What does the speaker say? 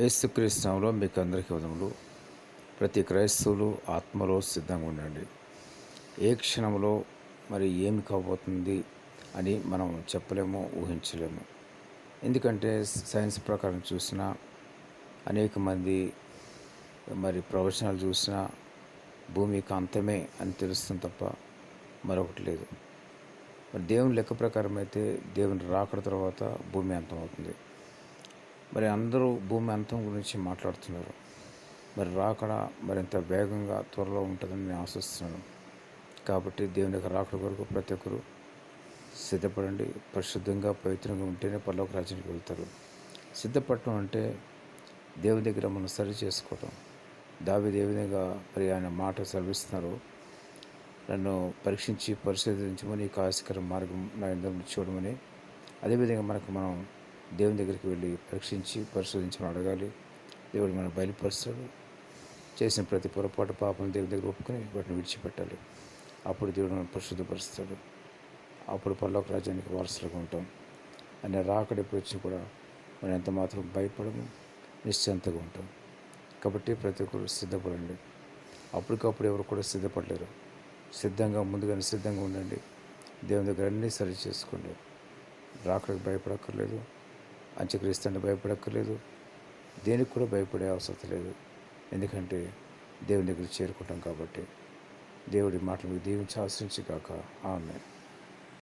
యేసుక్రీస్తునామంలో మీకు అందరికీ వదములు ప్రతి క్రైస్తవులు ఆత్మలో సిద్ధంగా ఉండండి. ఏ క్షణంలో మరి ఏమి కాబోతుంది అని మనం చెప్పలేము ఊహించలేము. ఎందుకంటే సైన్స్ ప్రకారం చూసినా అనేక మంది మరి ప్రవచనాలు చూసినా భూమికి అంతమే అని తెలుస్తుంది తప్ప మరొకటి లేదు. మరి దేవుని లెక్క ప్రకారం అయితే దేవుని రాకడ తర్వాత భూమి అంతమవుతుంది. మరి అందరూ భూమి అంతం గురించి మాట్లాడుతున్నారు. మరి రాకడ మరింత వేగంగా త్వరలో ఉంటుందని నేను ఆశిస్తున్నాను. కాబట్టి దేవుని యొక్క రాకడ కొరకు ప్రతి ఒక్కరు సిద్ధపడండి. పరిశుద్ధంగా పవిత్రంగా ఉంటేనే పర్లోక రాజ్యానికి వెళ్తారు. సిద్ధపడటం అంటే దేవుని దగ్గర మనం సరి చేసుకోవటం. దావి దేవునిగా మరి ఆయన మాట సెలవిస్తున్నారు నన్ను పరీక్షించి పరిశోధించమని నీకు మార్గం నా ఎందుకు చూడమని అదేవిధంగా మనకు మనం దేవుని దగ్గరికి వెళ్ళి పరీక్షించి పరిశోధించమని అడగాలి. దేవుడు మనం బయలుపరుస్తాడు. చేసిన ప్రతి పొరపాటు పాపం దేవుని దగ్గర ఒప్పుకొని వాటిని విడిచిపెట్టాలి. అప్పుడు దేవుడు మనం పరిశుద్ధపరుస్తాడు. అప్పుడు పల్లోక రాజ్యానికి వారసులుగా ఉంటాం. అనే రాకడ ఎప్పుడు వచ్చి కూడా మనం ఎంత మాత్రం భయపడము నిశ్చంతగా ఉంటాం. కాబట్టి ప్రతి ఒక్కరు సిద్ధపడండి. అప్పటికప్పుడు ఎవరు కూడా సిద్ధపడలేరు. సిద్ధంగా ముందుగానే సిద్ధంగా ఉండండి. దేవుని దగ్గర అన్నీ సరి చేసుకోండి. రాకడికి భయపడక్కర్లేదు. అంత్యక్రీస్తుని భయపడక్కర్లేదు. దేనికి కూడా భయపడే అవసరం లేదు. ఎందుకంటే దేవుని దగ్గర చేరుకుంటాం కాబట్టి దేవుడి మాటలు మీకు దీవించి ఆశ్రయించి కాక ఆమె